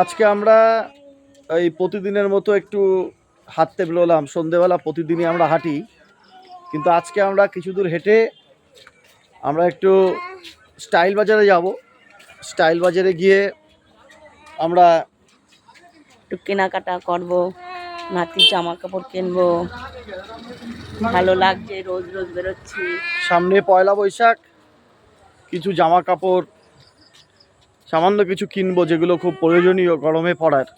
আজকে আমরা এই প্রতিদিনের মতো একটু হাঁটতে বেরোলাম। সন্ধেবেলা প্রতিদিনই আমরা হাঁটি। কিন্তু আজকে আমরা কিছু দূর হেঁটে আমরা একটু স্টাইল বাজারে যাব। স্টাইল বাজারে গিয়ে আমরা একটু কেনাকাটা করব নাতির জামা কাপড় কিনবো। ভালো লাগছে রোজ রোজ বেরোচ্ছি। সামনে পয়লা বৈশাখ কিছু জামা কাপড় সামান্য কিছু কিনবো যেগুলো খুব প্রয়োজনীয় গরমে পড়ার।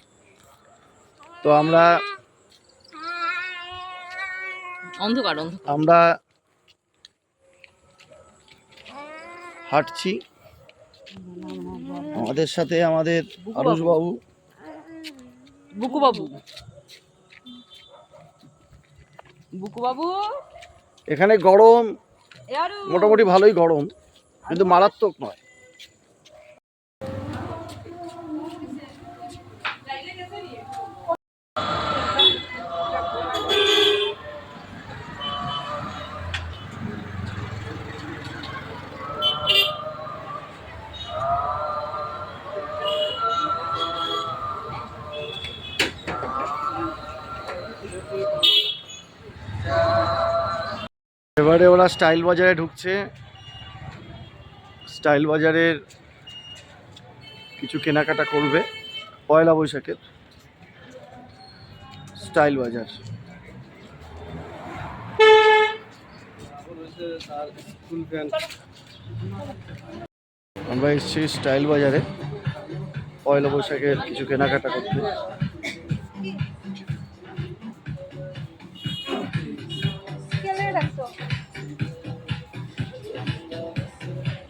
তো আমরা অন্ধকার আমরা হাঁটছি। আমাদের সাথে আমাদের আরুষ বাবু বুকু বাবু বুকু বাবু এখানে গরম মোটামুটি ভালোই গরম কিন্তু মারাত্মক নয়। এবারে ওরা স্টাইল বাজারে ঢুকছে। স্টাইল বাজারের কিছু কেনাকাটা করবে, পয়লা বৈশাখের স্টাইল বাজার। আমরা এসেছি স্টাইল বাজারে, পয়লা বৈশাখের কিছু কেনাকাটা করতে।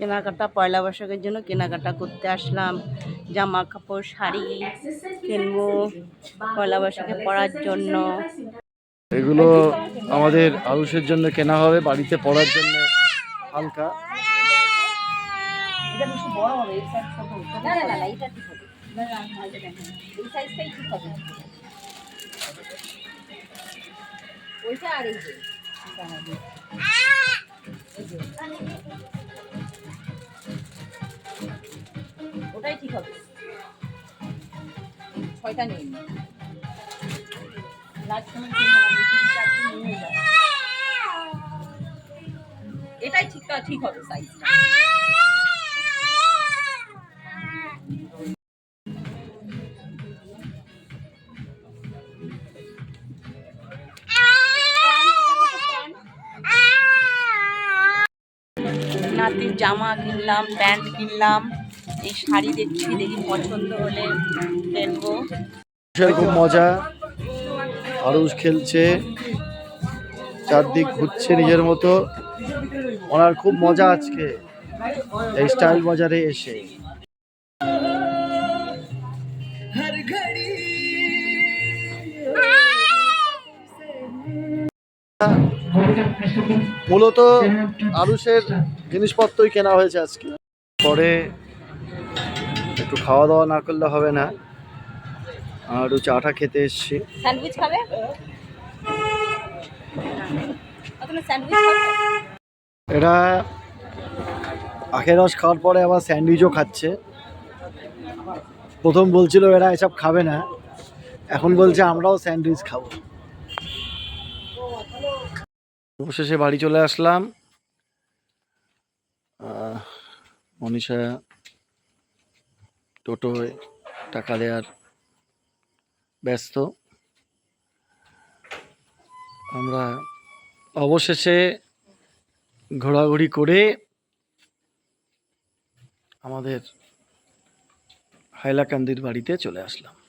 কেনাকাটা পয়লা বৈশাখের জন্য কেনাকাটা করতে আসলাম। জামা কাপড় শাড়ি কিনবো পয়লা বৈশাখে পরার জন্য। এগুলো আমাদের আরুষের জন্য কেনা হবে বাড়িতে পড়ার জন্য হালকা। এটা বেশি বড় হবে ওটাই ঠিক হবে। ছয়টা নিয়ে নিন লাস্ট সময় কিনবো না, বেশি বেশি চারটে নিয়ে যাও। এটাই ঠিক ঠিক হবে সাইজটা নাতির জামা কিনলাম প্যান্ট কিনলাম। এই শাড়ি দেখছি দেখি পছন্দ হলে আরুষের খুব মজা। আরুষ খেলছে। চারদিক ঘুরছে নিজের মতো। ওনার খুব মজা আজকে এই স্টাইল বাজারে এসে। মূলত আরুষের জিনিসপত্রই কেনা হয়েছে আজকে। পরে একটু খাওয়া দাওয়া না করলে হবে না। আর চাটা খেতে এসছি। স্যান্ডউইচ খাবে? তুমি এরা আখের রস খাওয়ার পরে আবার স্যান্ডউইচও খাচ্ছে। প্রথম বলছিল এরা এসব খাবে না। এখন বলছে আমরাও স্যান্ডউইচ খাব। অবশেষে বাড়ি চলে আসলাম। মনীষা টোটোয় টাকা দেওয়ার ব্যস্ত। আমরা অবশেষে ঘোরাঘুরি করে আমাদের হাইলাকান্দির বাড়িতে চলে আসলাম।